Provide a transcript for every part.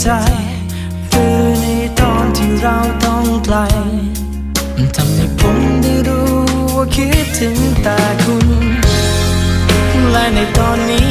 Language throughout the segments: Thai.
ใจ คือในตอนที่เราต้องไกลทำให้ผมได้รู้ว่าคิดถึงแต่คุณ และในตอนนี้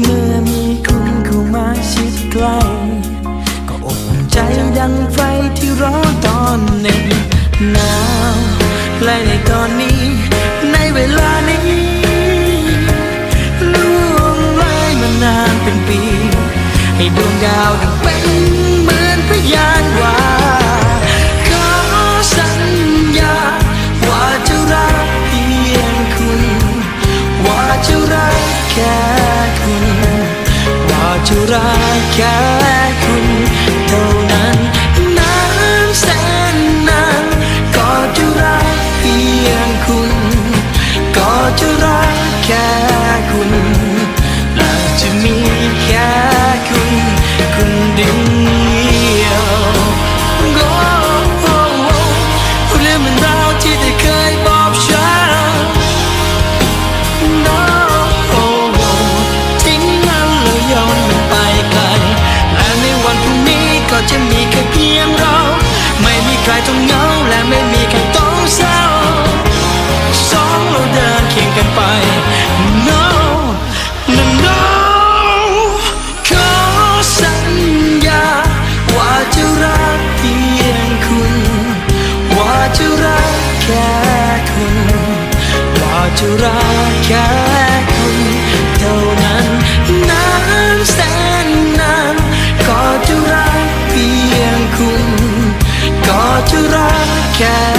เมื่อมีคุณเข้ามาชิดใกล้ ก็อบใจดังไฟที่ร้อนตอน รักแค่คุณเท่านั้นนานแสนนานก็จะรักเพียงคุณ ก็จะรักแค่ จะรักแค่คุณกว่าจะรักแค่คุณเท่านั้นนานแสนนานก็จะรักเพียงคุณก็จะรักแค่